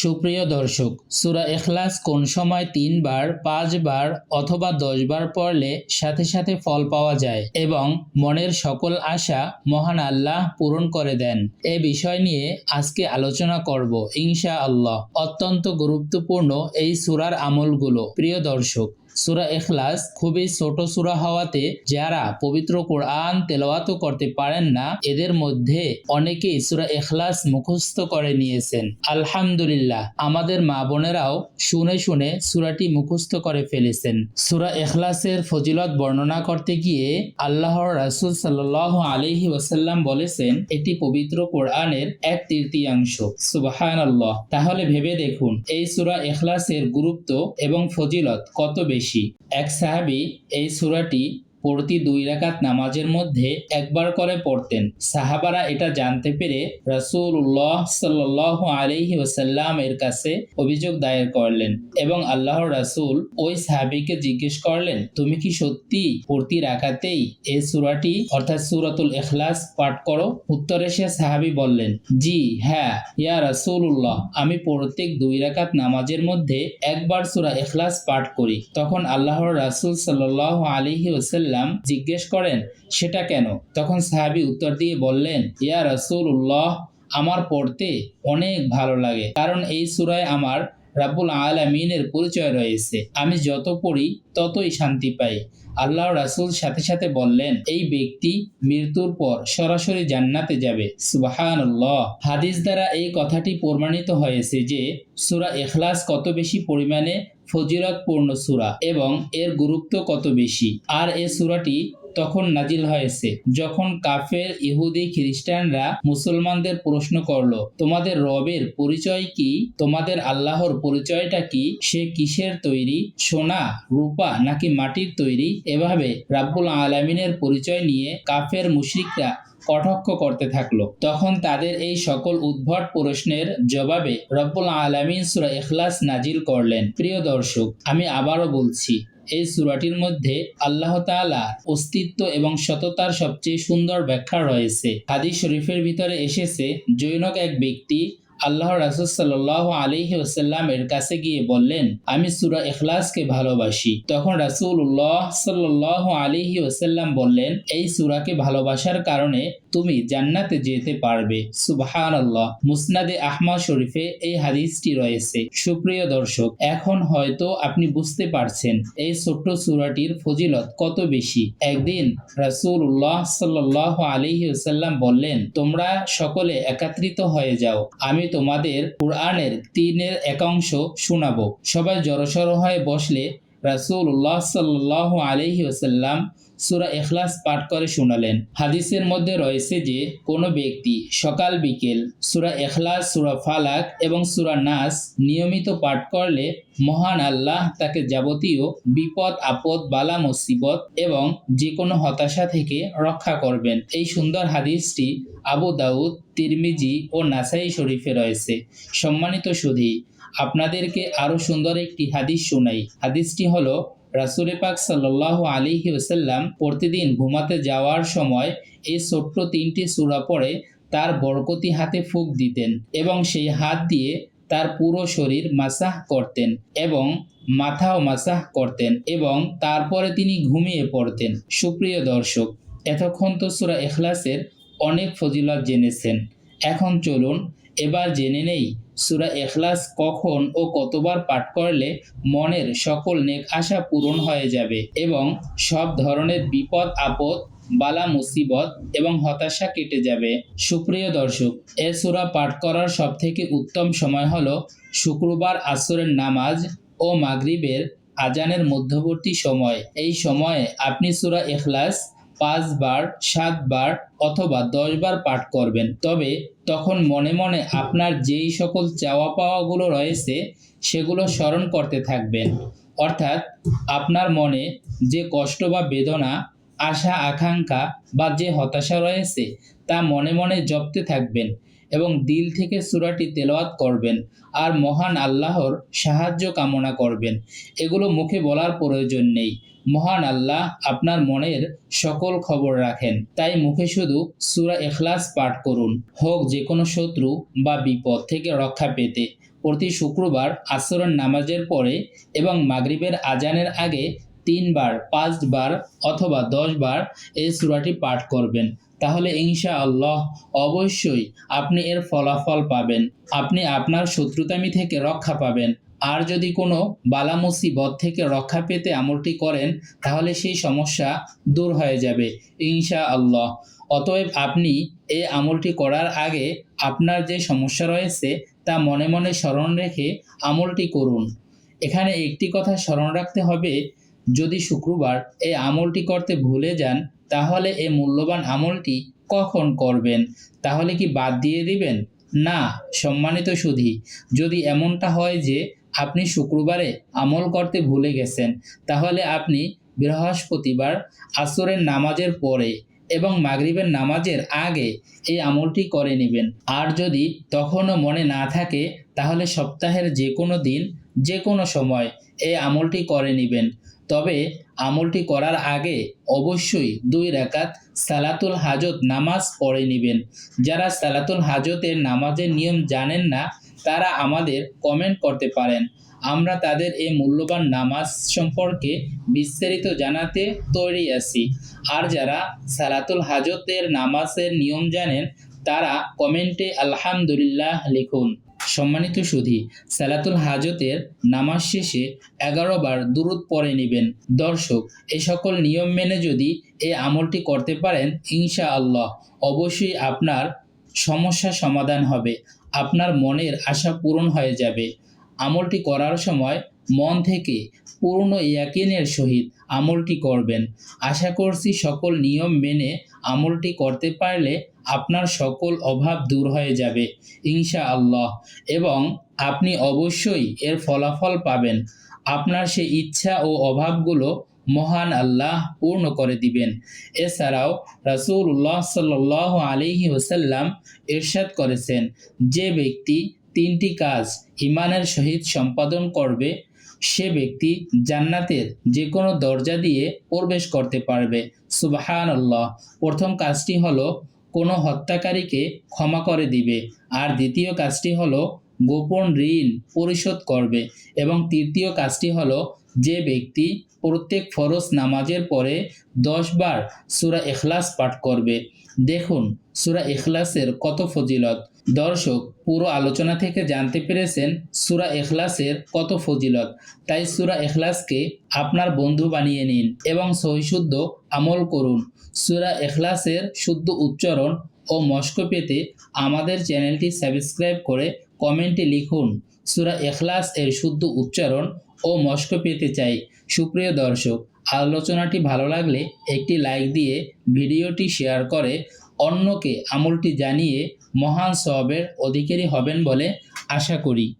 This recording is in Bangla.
সুপ্রিয় দর্শক, সুরা এখলাস কোন সময় তিনবার, পাঁচবার অথবা দশবার পড়লে সাথে সাথে ফল পাওয়া যায় এবং মনের সকল আশা মহান আল্লাহ পূরণ করে দেন। এ বিষয় নিয়ে আজকে আলোচনা করব ইনশা আল্লাহ অত্যন্ত গুরুত্বপূর্ণ এই সুরার আমলগুলো। প্রিয় দর্শক সুরা এখলাস খুবই ছোট সুরা হওয়াতে যারা পবিত্র কোরআন তেলাওয়াত করতে পারেন না, এদের মধ্যে অনেকেই সুরা এখলাস মুখস্থ করে নিয়েছেন। আলহামদুলিল্লাহ, আমাদের মা বোনেরাও শুনে শুনে সুরাটি মুখস্থ করে ফেলেছেন। সুরা এখলাসের ফজিলত বর্ণনা করতে গিয়ে আল্লাহর রাসূল সাল্লাল্লাহু আলাইহি ওয়াসাল্লাম বলেছেন, এটি পবিত্র কোরআনের এক তৃতীয়াংশ। সুবহানাল্লাহ। তাহলে ভেবে দেখুন, এই সুরা এখলাসের গুরুত্ব এবং ফজিলত কত বেশি। এক সাহাবি এই সূরাটি প্রতি দুই রাকাত নামাজের মধ্যে একবার করে পড়তেন। সাহাবারা এটা জানতে পেরে রাসূলুল্লাহ সাল্লাহ আলাইহি ওয়াসাল্লাম এর কাছে অভিযোগ দায়ের করলেন এবং আল্লাহর রাসূল ওই সাহাবিকে জিজ্ঞেস করলেন, তুমি কি সত্যি প্রতি রাকাতেই এই সুরাটি অর্থাৎ সূরাতুল এখলাস পাঠ করো? উত্তরে সে সাহাবী বললেন, জি হ্যাঁ ইয়া রাসূলুল্লাহ, আমি প্রত্যেক দুই রাকাত নামাজের মধ্যে একবার সুরা এখলাস পাঠ করি। তখন আল্লাহর রাসুল রাসূল সাল্লাল্লাহু আলাইহি ওয়াসাল্লাম জিজ্ঞেস করেন, সেটা কেন? তখন সাহাবী উত্তর দিয়ে বললেন, ইয়া রাসূলুল্লাহ, আমার পড়তে অনেক ভালো লাগে, কারণ এই সূরায় আমার রাব্বুল আলামিনের পরিচয় রয়েছে। আমি যত পড়ি, ততই শান্তি পাই। আল্লাহ রাসূল সাথে সাথে বললেন, এই ব্যক্তি মৃত্যুর পর সরাসরি জান্নাতে যাবে। সুবহানাল্লাহ। হাদিস দ্বারা এই কথাটি প্রমাণিত হয়েছে যে সুরা এখলাস কত বেশি পরিমাণে ফজিলতপূর্ণ সূরা এবং এর গুরুত্ব কত বেশি? আর এ সূরাটি তখন নাজিল হয়েছে যখন কাফের ইহুদি খ্রিস্টানরা মুসলমানদের প্রশ্ন করল, তোমাদের রবের পরিচয় কি? তোমাদের আল্লাহর পরিচয়টা কি? সে কিসের তৈরি? সোনা, রূপা নাকি মাটির তৈরি? এভাবে রাব্বুল আলামিনের পরিচয় নিয়ে কাফের মুশরিকরা কটাক্ষ করতে থাকল। তখন তাদের এই সকল উদ্ভট প্রশ্নের জবাবে রব্বুল আলমিন সুরা এখলাস নাজিল করলেন। প্রিয় দর্শক, আমি আবারও বলছি, এই সুরাটির মধ্যে আল্লাহ তালা অস্তিত্ব এবং সততার সবচেয়ে সুন্দর ব্যাখ্যা রয়েছে। হাদিস শরীফের ভিতরে এসেছে, জৈনক এক ব্যক্তি আল্লাহ রাসুল সাল্লাহ আলিহি ওসাল্লামের কাছে গিয়ে বললেন, আমি সুরা এখলাসকে ভালোবাসি। তখন রাসুল্লাহ সাল্লাহ আলিহি ওসাল্লাম বললেন, এই সুরাকে ভালোবাসার কারণে তুমি জান্নাতে যেতে পারবে। সুবহান আল্লাহ মুসনাদে আহমদ শরীফে এই হাদিসটি রয়েছে। সুপ্রিয় দর্শক, এখন হয়তো আপনি বুঝতে পারছেন এই ছোট্ট সুরাটির ফজিলত কত বেশি। একদিন রাসূলুল্লাহ সাল্লাহ আলিহি ওসাল্লাম বললেন, তোমরা সকলে একাত্রিত হয়ে যাও। আমি তোমাদের কোরআনের তিনের একাংশ শোনাবো। সবাই জড়সড় হয়ে বসলে রাসূলুল্লাহ সাল্লাহ আলহি ওসাল্লাম সুরা এখলাস পাঠ করে শোনালেন। হাদিসের মধ্যে রয়েছে যে, কোনো ব্যক্তি সকাল বিকেল সুরা এখলাস সুরা ফালাক এবং সুরা নাস নিয়মিত পাঠ করলে মহান আল্লাহ তাকে যাবতীয় বিপদ, আপদ, বালা, মুসিবত এবং যে কোনো হতাশা থেকে রক্ষা করবেন। এই সুন্দর হাদিসটি আবু দাউদ, তিরমিজি ও নাসাই শরীফে রয়েছে। সম্মানিত সুধী আপনাদেরকে আরও সুন্দর একটি হাদিস শোনাই। হাদিসটি হলো, রাসুলে পাক সাল্লাহ আলিহি ওসাল্লাম প্রতিদিন ঘুমাতে যাওয়ার সময় এই ছোট্ট তিনটি সূরা পড়ে তার বরকতি হাতে ফুক দিতেন এবং সেই হাত দিয়ে তার পুরো শরীর মাসাহ করতেন এবং মাথাও মাসাহ করতেন এবং তারপরে তিনি ঘুমিয়ে পড়তেন। সুপ্রিয় দর্শক, এতক্ষণ তো সুরা এখলাসের অনেক ফজিলত জেনেছেন। এখন চলুন এবার জেনে নেই, সুরা এখলাস কখন ও কতবার পাঠ করলে মনের সকল নেক আশা পূরণ হয়ে যাবে এবং সব ধরনের বিপদ, আপদ, বালা, মুসিবত এবং হতাশা কেটে যাবে। সুপ্রিয় দর্শক, এ সুরা পাঠ করার সবথেকে উত্তম সময় হল শুক্রবার আসরের নামাজ ও মাগরিবের আজানের মধ্যবর্তী সময়। এই সময়ে আপনি সুরা এখলাস পাঁচবার, সাতবার অথবা দশবার পাঠ করবেন। তবে তখন মনে মনে আপনার যেই সকল চাওয়া পাওয়াগুলো রয়েছে, সেগুলো স্মরণ করতে থাকবেন। অর্থাৎ আপনার মনে যে কষ্ট বা বেদনা, আশা, আকাঙ্ক্ষা বা যে হতাশা রয়েছে, তা মনে মনে জপতে থাকবেন। এবং দিল থেকে সুরাটি তেলাওয়াত করবেন আর মহান আল্লাহর সাহায্য কামনা করবেন। এগুলো মুখে বলার প্রয়োজন নেই। মহান আল্লাহ আপনার মনের সকল খবর রাখেন। তাই মুখে শুধু সুরা এখলাস পাঠ করুন। হোক যে কোনো শত্রু বা বিপদ থেকে রক্ষা পেতে। প্রতি শুক্রবার আসরের নামাজের পরে এবং মাগরিবের আজানের আগে তিনবার, পাঁচবার অথবা দশবার এই সূরাটি পাঠ করবেন। তাহলে ইনশা আল্লাহ অবশ্যই আপনি এর ফলাফল পাবেন। আপনি আপনার শত্রুতামি থেকে রক্ষা পাবেন। আর যদি কোনো বালা মুসিবত থেকে রক্ষা পেতে আমলটি করেন, তাহলে সেই সমস্যা দূর হয়ে যাবে ইনশা আল্লাহ অতএব আপনি এই আমলটি করার আগে আপনার যে সমস্যা রয়েছে, তা মনে মনে স্মরণ রেখে আমলটি করুন। এখানে একটি কথা স্মরণ রাখতে হবে যদি শুক্রবার এই আমলটি করতে ভুলে যান, তাহলে এই মূল্যবান আমলটি কখন করবেন? তাহলে কি বাদ দিয়ে দিবেন? না, সম্মানিত সুধি, যদি এমনটা হয় যে আপনি শুক্রবারে আমল করতে ভুলে গেছেন, তাহলে আপনি বৃহস্পতিবার আসরের নামাজের পরে এবং মাগরিবের নামাজের আগে এই আমলটি করে নেবেন। আর যদি তখনও মনে না থাকে, তাহলে সপ্তাহের যে কোনো দিন যে কোনো সময় এই আমলটি করে নেবেন। তবে আমলটি করার আগে অবশ্যই দুই রাকাত সালাতুল হাজত নামাজ পড়ে নেবেন। যারা সালাতুল হাজতের নামাজের নিয়ম জানেন না, তারা আমাদের কমেন্ট করতে পারেন। আমরা তাদের এই মূল্যবান নামাজ সম্পর্কে বিস্তারিত জানাতে তৈরি আছি। আর যারা সালাতুল হাজতের নামাজের নিয়ম জানেন, তারা কমেন্টে আলহামদুলিল্লাহ লিখুন। সম্মানিত সুধী, সালাতুল হাজতের নামাজ শেষে এগারো বার দুরুদ পরে নেবেন। দর্শক, এ সকল নিয়ম মেনে যদি এই আমলটি করতে পারেন ইনশা আল্লাহ অবশ্যই আপনার সমস্যা সমাধান হবে, আপনার মনের আশা পূরণ হয়ে যাবে। আমলটি করার সময় মন থেকে পূর্ণ ইয়াকিনের সহিত আমলটি করবেন। আশা করছি সকল নিয়ম মেনে আমলটি করতে পারলে আপনার সকল অভাব দূর হয়ে যাবে ইনশা আল্লাহ এবং আপনি অবশ্যই এর ফলাফল পাবেন। আপনার সেই ইচ্ছা ও অভাবগুলো মহান আল্লাহ পূর্ণ করে দিবেন। এছাড়াও রাসূলুল্লাহ সাল্লাহ আলিহি ওসাল্লাম ইরশাদ করেছেন, যে ব্যক্তি তিনটি কাজ ইমানের সহিত সম্পাদন করবে সে ব্যক্তি জান্নাতের যে কোনো দরজা দিয়ে প্রবেশ করতে পারবে। সুবাহান আল্লাহ প্রথম কাজটি হলো কোনো হত্যাকারীকে ক্ষমা করে দিবে। আর দ্বিতীয় কাজটি হলো গোপন ঋণ পরিশোধ করবে। এবং তৃতীয় কাজটি হলো যে ব্যক্তি প্রত্যেক ফরজ নামাজের পরে দশ বার সুরা এখলাস পাঠ করবে। দেখুন, সুরা এখলাসের কত ফজিলত। দর্শক, পুরো আলোচনা থেকে জানতে পেরেছেন সুরা এখলাসের কত ফজিলত। তাই সুরা এখলাসকে আপনার বন্ধু বানিয়ে নিন এবং সহিশুদ্ধ আমল করুন। সুরা এখলাসের শুদ্ধ উচ্চারণ ও মস্ক পেতে আমাদের চ্যানেলটি সাবস্ক্রাইব করে কমেন্টে লিখুন, সুরা এখলাস এর শুদ্ধ উচ্চারণ ও মস্ক পেতে চাই। সুপ্রিয় দর্শক, আলোচনাটি ভালো লাগলে একটি লাইক দিয়ে ভিডিওটি শেয়ার করে অন্যকে আমলটি জানিয়ে মহান সবের অধিকারী হবেন বলে আশা করি।